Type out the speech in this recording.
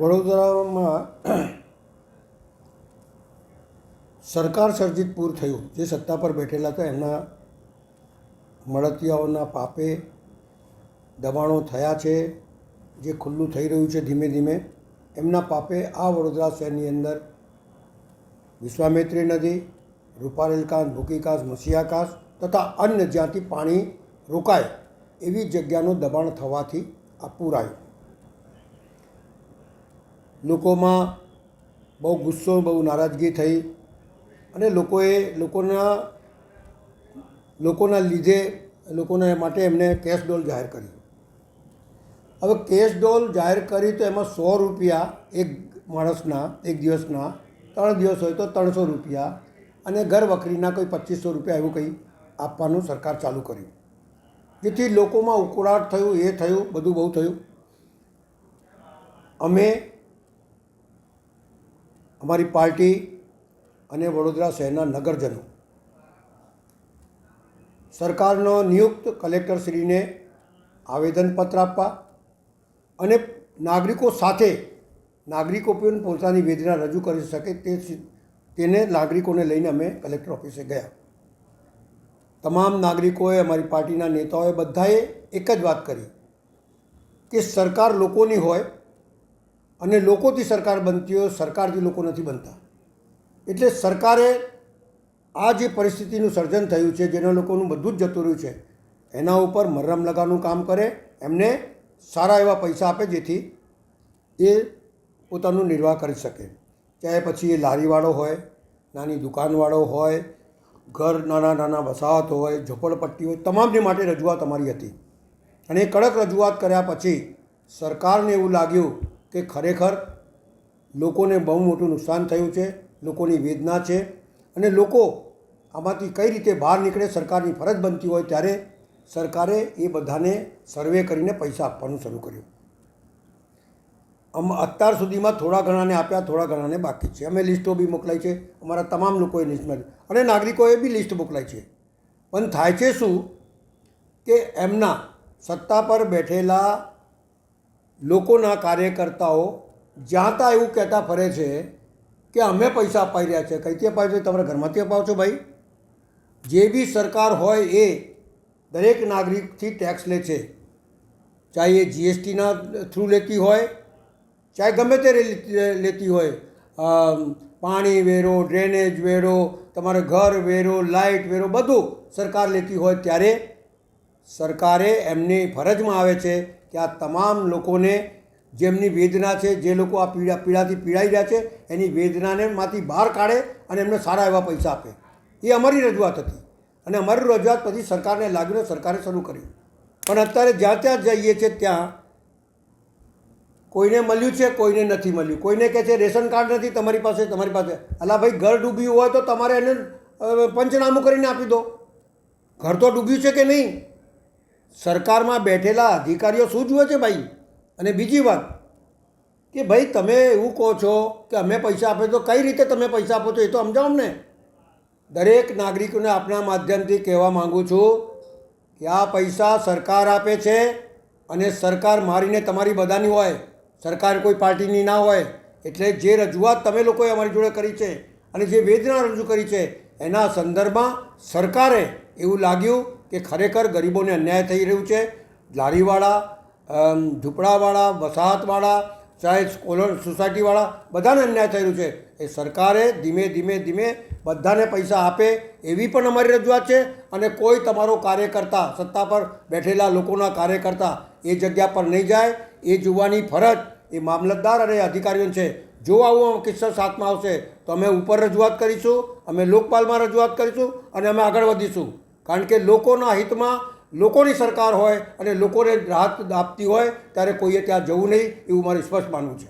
વડોદરામાં સરકાર સર્જિત પૂર થયું. જે સત્તા પર બેઠેલા હતા, એમના મળતિયાઓના પાપે દબાણો થયા છે, જે ખુલ્લું થઈ રહ્યું છે ધીમે ધીમે. એમના પાપે આ વડોદરા શહેરની અંદર વિશ્વામિત્રી નદી રૂપારેલકાંસ ભૂકીકાસ મસીયાકાસ તથા અન્ય જ્યાંથી પાણી રોકાય એવી જગ્યાનું દબાણ થવાથી આ પૂર આવ્યું. લોકોમાં બહુ ગુસ્સો, બહુ નારાજગી થઈ અને લોકોએ લોકોના લોકોના લીધે, લોકોના માટે એમને કેશ ડોલ જાહેર કરી હવે કેશ ડોલ જાહેર કરી તો એમાં સો રૂપિયા એક માણસના, એક દિવસના, ત્રણ દિવસ હોય તો ત્રણસો રૂપિયા અને ઘર વખરીના કોઈ પચીસો રૂપિયા એવું કંઈ આપવાનું સરકાર ચાલુ કર્યું. જેથી લોકોમાં ઉકળાટ થયું, એ થયું, બધું બહુ થયું. અમે અમારી પાર્ટી અને વડોદરા શહેરના નગરજનો. સરકારનો નિયુક્ત કલેક્ટરશ્રીને આવેદનપત્ર આપવા અને નાગરિકો સાથે નાગરિકો પણ પોતાની વેદના રજૂ કરી શકે તે તેને નાગરિકોને લઈને અમે કલેક્ટર ઓફિસે ગયા. તમામ નાગરિકોએ, અમારી પાર્ટીના નેતાઓએ બધાએ એક જ વાત કરી કે સરકાર લોકોની હોય અને લોકોથી સરકાર બનતી હોય, સરકારથી લોકો નથી બનતા. એટલે સરકારે આ જે પરિસ્થિતિનું સર્જન થયું છે, જેના લોકોનું બધું જ જતું રહ્યું છે, એના ઉપર મરમ લગાવવાનું કામ કરે, એમને સારા એવા પૈસા આપે જેથી એ પોતાનું નિર્વાહ કરી શકે. ચાહે પછી એ લારીવાળો હોય, નાની દુકાનવાળો હોય, ઘર નાના નાના વસાહત હોય, ઝોપડપટ્ટી હોય, તમામને માટે રજૂઆત અમારી હતી. અને એ કડક રજૂઆત કર્યા પછી સરકારને એવું લાગ્યું કે ખરેખર લોકોને બહુ મોટું નુકસાન થયું છે, લોકોની વેદના છે અને લોકો આમાંથી કઈ રીતે બહાર નીકળે સરકારની ફરજ બનતી હોય ત્યારે સરકારે એ બધાને સર્વે કરીને પૈસા આપવાનું શરૂ કર્યું. આમ અત્યાર સુધીમાં થોડા ઘણાને આપ્યા, થોડા ઘણાને બાકી છે. અમે લિસ્ટો બી મોકલાઈ છે, અમારા તમામ લોકોએ લિસ્ટમાં અને નાગરિકોએ બી લિસ્ટ મોકલાઈ છે. પણ થાય છે શું કે એમના સત્તા પર બેઠેલા લોકોના કાર્યકર્તાઓ જ્યાં ત્યાં એવું કહેતા ફરે છે કે અમે પૈસા અપાઈ રહ્યા છે. કઈથી અપાય છે? તમારા ઘરમાંથી અપાવો છો ભાઈ? જે બી સરકાર હોય એ દરેક નાગરિકથી ટેક્સ લે છે. ચાહે એ જીએસટીના થ્રુ લેતી હોય, ચાહે ગમે તે લેતી હોય. પાણી વેરો ડ્રેનેજ વેરો, તમારે ઘર વેરો લાઇટ વેરો બધું સરકાર લેતી હોય ત્યારે સરકારે એમની ફરજમાં આવે છે કે આ તમામ લોકોને જેમની વેદના છે, જે લોકો આ પીડા, પીડાથી પીડાઈ રહ્યા છે, એની વેદનાને માંથી બહાર કાઢે અને એમને સારા એવા પૈસા આપે. એ અમારી રજૂઆત હતી. અને અમારી રજૂઆત પછી સરકારને લાગ્યું, સરકારે શરૂ કર્યું. પણ અત્યારે જ્યાં ત્યાં જઈએ છીએ ત્યાં કોઈને મળ્યું છે, કોઈને નથી મળ્યું. કોઈને કહે છે, રેશન કાર્ડ નથી તમારી પાસે તમારી પાસે. અલા ભાઈ, ઘર ડૂબ્યું હોય તો તમારે એને પંચનામું કરીને આપી દો. ઘર તો ડૂબ્યું છે કે નહીં? સરકારમાં બેઠેલા અધિકારીઓ શું જુએ છે ભાઈ? અને બીજી વાત કે ભાઈ તમે એવું કહો છો કે અમે પૈસા આપે તો કઈ રીતે તમે પૈસા આપો છો એ તો સમજાવો ને દરેક નાગરિકોને આપણા માધ્યમથી કહેવા માગું છું કે આ પૈસા સરકાર આપે છે અને સરકાર મારીને તમારી બધાની હોય, સરકાર કોઈ પાર્ટીની ના હોય, એટલે જે રજૂઆત તમે લોકોએ અમારી જોડે કરી છે અને જે વેદના રજૂ કરી છે, એના સંદર્ભમાં સરકારે એવું લાગ્યું કે ખરેખર ગરીબોને અન્યાય થઈ રહ્યું છે. લારીવાળા ઝૂંપડાવાળા, વસાહતવાળા, ચાહે સ્કોલર સોસાયટીવાળા, બધાને અન્યાય થઈ રહ્યું છે. એ સરકારે ધીમે ધીમે ધીમે બધાને પૈસા આપે એવી પણ અમારી રજૂઆત છે અને કોઈ તમારો કાર્યકર્તા, સત્તા પર બેઠેલા લોકોના કાર્યકર્તા એ જગ્યા પર નહીં જાય. એ જોવાની ફરજ એ મામલતદાર અને અધિકારીઓ છે. જો આવું કિસ્સો સાથમાં આવશે તો અમે ઉપર રજૂઆત કરીશું, અમે લોકપાલમાં રજૂઆત કરીશું અને અમે આગળ વધીશું. કારણ કે લોકોના હિતમાં લોકોની સરકાર હોય અને લોકોને રાહત આપતી હોય, ત્યારે કોઈએ ત્યાં જવું નહીં, એવું મારું સ્પષ્ટ માનવું છે.